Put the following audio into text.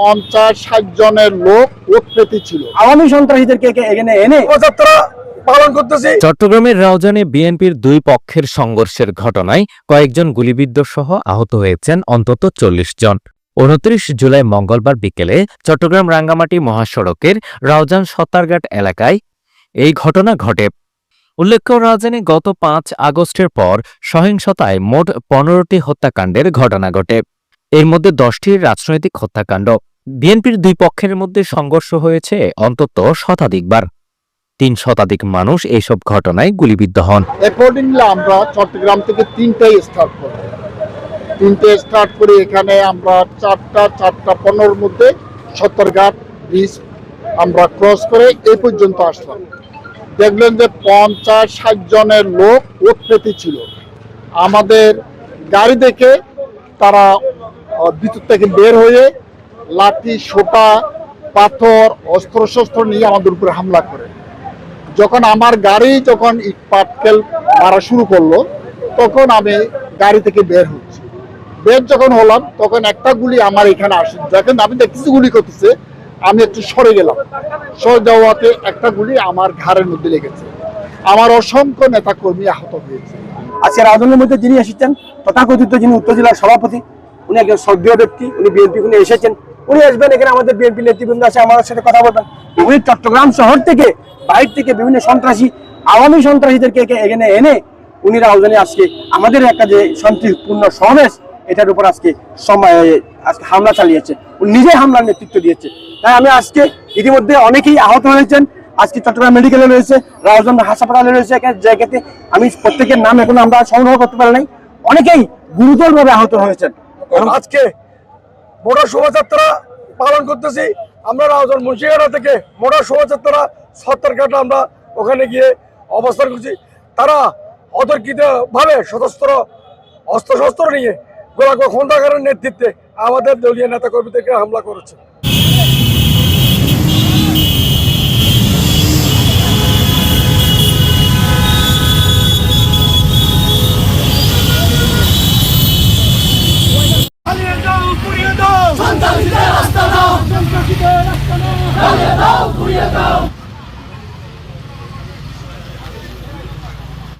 পঞ্চাশ ষাট জনের লোক উৎপেতি ছিল। আওয়ামী সন্ত্রাসীদেরকে এখানে এনে পালন করতেছি। চট্টগ্রামের রাউজানে বিএনপির দুই পক্ষের সংঘর্ষের ঘটনায় কয়েকজন গুলিবিদ্ধ সহ আহত হয়েছেন অন্তত চল্লিশ জন। উনত্রিশ জুলাই মঙ্গলবার বিকেলে চট্টগ্রাম রাঙ্গামাটি মহাসড়কের রাউজান সত্তারঘাট এলাকায় এই ঘটনা ঘটে। উল্লেখ্য রাউজানে গত পাঁচ আগস্টের পর সহিংসতায় মোট পনেরোটি হত্যাকাণ্ডের ঘটনা ঘটে। এর মধ্যে দশটি রাজনৈতিক হত্যাকাণ্ড। বিএনপির দুই পক্ষের মধ্যে সংঘর্ষ হয়েছে অন্তত শতাধিকবার। তিন শতাধিক মানুষ এইসব ঘটনায় গুলিবিদ্ধ হন। আমরা চট্টগ্রাম থেকে তিনটাই স্টার্ট করি। তিনটে স্টার্ট করে, এখানে আমরা চারটা চারটা পনেরোর মধ্যে সত্তরঘাট ব্রিজ আমরা ক্রস করে এই পর্যন্ত আসলাম। দেখলেন যে পঞ্চাশ, ষাট জনের লোক উৎপেতি ছিল। আমাদের গাড়ি দেখে তারা বিদ্যুৎ থেকে বের হয়ে লাঠি, সোটা, পাথর অস্ত্র শস্ত্র নিয়ে আমাদের উপরে হামলা করে। যখন আমার গাড়ি যখন ইট পাটকেল মারা শুরু করল, তখন আমি গাড়ি থেকে বের হচ্ছি। বের যখন হলাম, তখন একটা গুলি আমার এখানে আসে। যখন আমি দেখতেছি গুলি করতেছে, আমি একটু সরে গেলাম। সরে যাওয়াতে একটা গুলি আমার ঘাড়ের মধ্যে লেগেছে। আমার অসংখ্য নেতা কর্মী আহত হয়েছে। আজকে রাজনের মধ্যে যিনি এসেছেন, তথাকথিত যিনি উত্তর জেলার সভাপতি, উনি একজন সক্রিয় ব্যক্তি, উনি বিএনপি উনি এসেছেন। উনি আসবেন, এখানে আমাদের বিএনপি নেতৃবৃন্দ আছে, আমাদের সাথে কথা বলবেন। উনি চট্টগ্রাম শহর থেকে বাইরে থেকে বিভিন্ন সন্ত্রাসী, আওয়ামী সন্ত্রাসীদেরকে এখানে এনে উনি রাজধানী আজকে আমাদের একটা যে শান্তিপূর্ণ সমাবেশ, এটার উপর আজকে আজকে হামলা চালিয়েছে। উনি নিজে হামলার নেতৃত্ব দিয়েছে। তাই আমি আজকে ইতিমধ্যে অনেকেই আহত হয়েছেন। আজকে চট্টগ্রাম মেডিকেলে রয়েছে, রাজধানী হাসপাতালে রয়েছে এখানে জায়গাতে আমি প্রত্যেকের নাম এখন আমরা সংগ্রহ করতে পারি নাই। অনেকেই গুরুতরভাবে আহত হয়েছেন। আজকে বড় শোভাযাত্রা পালন করতেছি। আমরা রাজন মুন্সিগাড়া থেকে মোটা শোভাযাত্রা সত্তরঘাটা আমরা ওখানে গিয়ে অবস্থান করছি। তারা অতর্কিত ভাবে সশস্ত্র, অস্ত্রশস্ত্র নিয়ে গোলাকো খন্দাকারের নেতৃত্বে আমাদের দলীয় নেতা কর্মীদেরকে হামলা করেছে। Cuiabá!